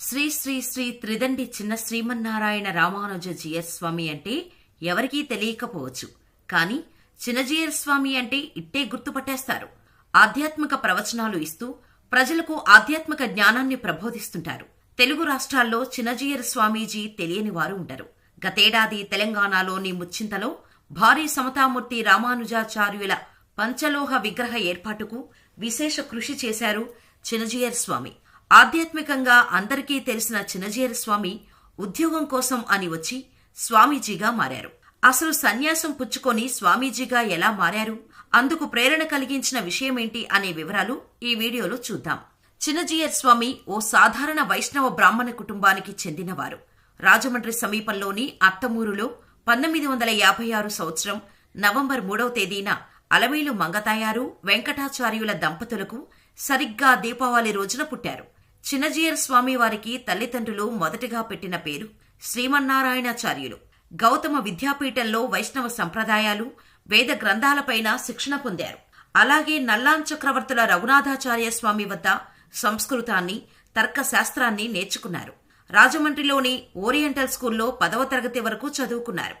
శ్రీ శ్రీ శ్రీ త్రిదండి చిన్న శ్రీమన్నారాయణ రామానుజ జీయర్ స్వామి అంటే ఎవరికీ తెలియకపోవచ్చు. కానీ చిన్నజీయర్ స్వామి అంటే ఇట్టే గుర్తుపట్టేస్తారు. ఆధ్యాత్మిక ప్రవచనాలు ఇస్తూ ప్రజలకు ఆధ్యాత్మిక జ్ఞానాన్ని ప్రబోధిస్తుంటారు. తెలుగు రాష్ట్రాల్లో చిన్నజీయర్ స్వామీజీ తెలియని వారు ఉండరు. గతేడాది తెలంగాణలోని ముచ్చింతలో భారీ సమతామూర్తి రామానుజాచార్యుల పంచలోహ విగ్రహ ఏర్పాటుకు విశేష కృషి చేశారు చిన్నజీయర్ స్వామి ఆధ్యాత్మికంగా అందరికీ తెలిసిన చినజీయర్ స్వామి ఉద్యోగం కోసం అని వచ్చి స్వామీజీగా మారారు. అసలు సన్యాసం పుచ్చుకొని స్వామీజీగా ఎలా మారారు? అందుకు ప్రేరణ కలిగించిన విషయమేంటి అనే వివరాలు ఈ వీడియోలో చూద్దాం. చిన్నజీయర్ స్వామి ఓ సాధారణ వైష్ణవ బ్రాహ్మణ కుటుంబానికి చెందినవారు. రాజమండ్రి సమీపంలోని అత్తమూరులో పంతొమ్మిది వందల యాభై ఆరు సంవత్సరం నవంబర్ మూడవ తేదీన అలమేలు మంగతాయారు వెంకటాచార్యుల దంపతులకు సరిగ్గా దీపావళి రోజున పుట్టారు. చిన్నజీయర్ స్వామి వారికి తల్లిదండ్రులు మొదటిగా పెట్టిన పేరు శ్రీమన్నారాయణాచార్యులు. గౌతమ విద్యాపీఠంలో వైష్ణవ సంప్రదాయాలు వేద గ్రంథాలపైన శిక్షణ పొందారు. అలాగే నల్లాన్ చక్రవర్తుల రఘునాథాచార్య స్వామి వద్ద సంస్కృతాన్ని తర్కశాస్త్రాన్ని నేర్చుకున్నారు. రాజమండ్రిలోని ఓరియంటల్ స్కూల్లో పదవ తరగతి వరకు చదువుకున్నారు.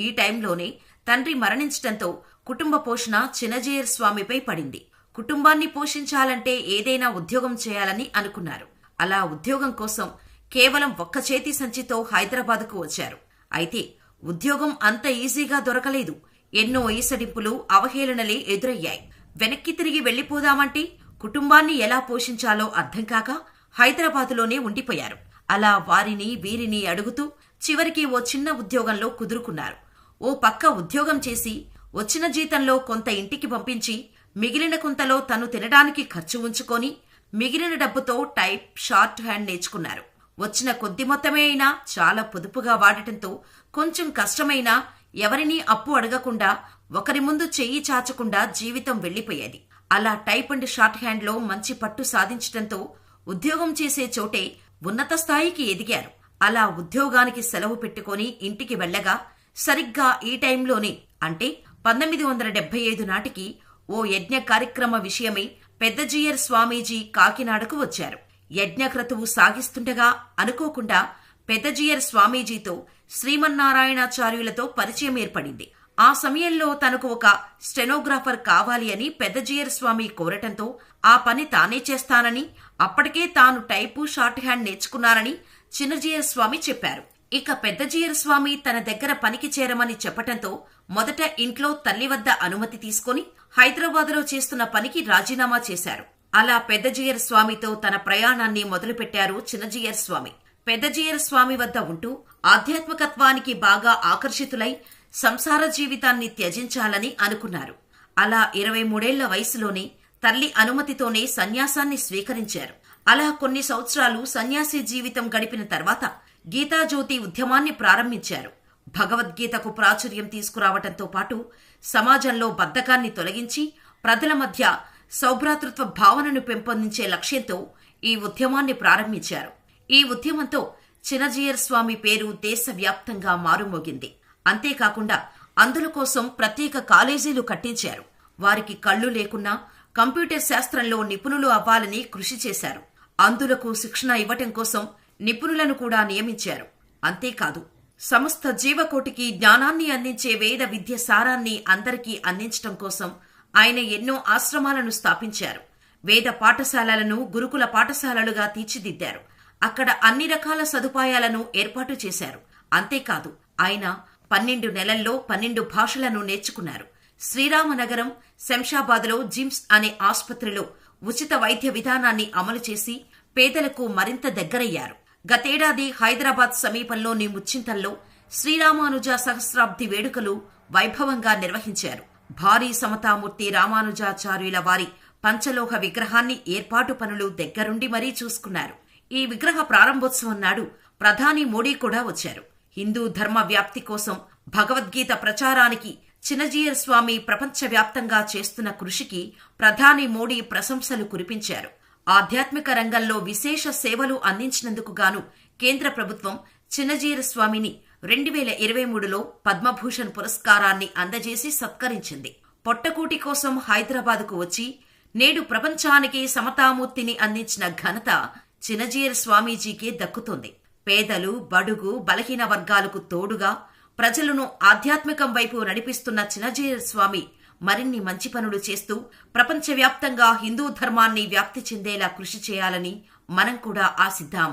ఈ టైంలోనే తండ్రి మరణించడంతో కుటుంబ పోషణ చిన్నజీయర్ స్వామిపై పడింది. కుటుంబాన్ని పోషించాలంటే ఏదైనా ఉద్యోగం చేయాలని అనుకున్నారు. అలా ఉద్యోగం కోసం కేవలం ఒక్క చేతి సంచితో హైదరాబాద్కు వచ్చారు. అయితే ఉద్యోగం అంత ఈజీగా దొరకలేదు. ఎన్నో ఈసడింపులు అవహేళనలే ఎదురయ్యాయి. వెనక్కి తిరిగి వెళ్ళిపోదామంటే కుటుంబాన్ని ఎలా పోషించాలో అర్థం కాక హైదరాబాదులోనే ఉండిపోయారు. అలా వారిని వీరిని అడుగుతూ చివరికి ఓ చిన్న ఉద్యోగంలో కుదురుకున్నారు. ఓ పక్క ఉద్యోగం చేసి వచ్చిన జీతంలో కొంత ఇంటికి పంపించి మిగిలిన కొంతలో తను తినడానికి ఖర్చు ఉంచుకొని మిగిలిన డబ్బుతో టైప్ షార్ట్ హ్యాండ్ నేర్చుకున్నారు. వచ్చిన కొద్ది మొత్తమే అయినా చాలా పొదుపుగా వాడటంతో కొంచెం కష్టమైనా ఎవరినీ అప్పు అడగకుండా ఒకరి ముందు చెయ్యి చాచకుండా జీవితం వెళ్ళిపోయేది అలా టైప్ అండ్ షార్ట్ హ్యాండ్లో మంచి పట్టు సాధించటంతో ఉద్యోగం చేసే చోటే ఉన్నత స్థాయికి ఎదిగారు. అలా ఉద్యోగానికి సెలవు పెట్టుకుని ఇంటికి వెళ్ళగా సరిగ్గా ఈ టైంలోనే అంటే పంతొమ్మిది వందల డెబ్బై ఐదు నాటికి ఓ యజ్ఞ కార్యక్రమ విషయమై పెద్దజీయర్ స్వామీజీ కాకినాడకు వచ్చారు. యజ్ఞక్రతువు సాగిస్తుండగా అనుకోకుండా పెద్దజీయర్ స్వామీజీతో శ్రీమన్నారాయణాచార్యులతో పరిచయం ఏర్పడింది. ఆ సమయంలో తనకు ఒక స్టెనోగ్రాఫర్ కావాలి అని పెద్దజీయర్ స్వామి కోరటంతో ఆ పని తానే చేస్తానని అప్పటికే తాను టైపు షార్ట్ హ్యాండ్ నేర్చుకున్నారని చిన్నజీయర్ స్వామి చెప్పారు. ఇక పెద్దజీయర్ స్వామి తన దగ్గర పనికి చేరమని చెప్పటంతో మొదట ఇంట్లో తల్లి వద్ద అనుమతి తీసుకుని హైదరాబాదులో చేస్తున్న పనికి రాజీనామా చేశారు. అలా పెద్దజీయర్ స్వామితో తన ప్రయాణాన్ని మొదలుపెట్టారు చిన్నజీయర్ స్వామి పెద్దజీయర్ స్వామి వద్ద ఉంటూ ఆధ్యాత్మికత్వానికి బాగా ఆకర్షితులై సంసార జీవితాన్ని త్యజించాలని అనుకున్నారు. అలా ఇరవై మూడేళ్ళ వయసులోనే తల్లి అనుమతితోనే సన్యాసాన్ని స్వీకరించారు. అలా కొన్ని సంవత్సరాలు సన్యాసి జీవితం గడిపిన తర్వాత గీతాజ్యోతి ఉద్యమాన్ని ప్రారంభించారు. భగవద్గీతకు ప్రాచుర్యం తీసుకురావటంతో పాటు సమాజంలో బద్ధకాన్ని తొలగించి ప్రజల మధ్య సౌభ్రాతృత్వ భావనను పెంపొందించే లక్ష్యంతో ఈ ఉద్యమాన్ని ప్రారంభించారు. ఈ ఉద్యమంతో చినజీయర్ స్వామి పేరు దేశవ్యాప్తంగా మారుమోగింది. అంతేకాకుండా అందుల కోసం ప్రత్యేక కాలేజీలు కట్టించారు. వారికి కళ్ళు లేకున్నా కంప్యూటర్ శాస్త్రంలో నిపుణులు అవ్వాలని కృషి చేశారు. అందులకు శిక్షణ ఇవ్వటం కోసం నిపుణులను కూడా నియమించారు. అంతేకాదు సమస్త జీవకోటికి జ్ఞానాన్ని అందించే వేద విద్య సారాన్ని అందరికీ అందించటం కోసం ఆయన ఎన్నో ఆశ్రమాలను స్థాపించారు. వేద పాఠశాలలను గురుకుల పాఠశాలలుగా తీర్చిదిద్దారు. అక్కడ అన్ని రకాల సదుపాయాలను ఏర్పాటు చేశారు. అంతేకాదు ఆయన పన్నెండు నెలల్లో పన్నెండు భాషలను నేర్చుకున్నారు. శ్రీరామనగరం శంషాబాద్లో జిమ్స్ అనే ఆసుపత్రిలో ఉచిత వైద్య విధానాన్ని అమలు చేసి పేదలకు మరింత దగ్గరయ్యారు. గతేడాది హైదరాబాద్ సమీపంలోని ముచ్చింతల్లో శ్రీరామానుజ సహస్రాబ్ది వేడుకలు వైభవంగా నిర్వహించారు. భారీ సమతామూర్తి రామానుజాచార్యుల వారి పంచలోహ విగ్రహాన్ని ఏర్పాటు పనులు దగ్గరుండి మరీ చూసుకున్నారు. ఈ విగ్రహ ప్రారంభోత్సవం నాడు ప్రధాని మోడీ కూడా వచ్చారు. హిందూ ధర్మ వ్యాప్తి కోసం భగవద్గీత ప్రచారానికి చినజీయర్ స్వామి ప్రపంచవ్యాప్తంగా చేస్తున్న కృషికి ప్రధాని మోడీ ప్రశంసలు కురిపించారు. ఆధ్యాత్మిక రంగంలో విశేష సేవలు అందించినందుకు గాను కేంద్ర ప్రభుత్వం చిన్నజీర స్వామిని రెండు వేల ఇరవై మూడులో పద్మభూషణ్ పురస్కారాన్ని అందజేసి సత్కరించింది. పొట్టకూటి కోసం హైదరాబాదుకు వచ్చి నేడు ప్రపంచానికి సమతామూర్తిని అందించిన ఘనత చినజీర స్వామీజీకే దక్కుతుంది. పేదలు బడుగు బలహీన వర్గాలకు తోడుగా ప్రజలను ఆధ్యాత్మికం వైపు నడిపిస్తున్న చినజీయర్ స్వామి మరిన్ని మంచి పనులు చేస్తూ ప్రపంచవ్యాప్తంగా హిందూ ధర్మాన్ని వ్యాప్తి చెందేలా కృషి చేయాలని మనం కూడా ఆశిద్దాం.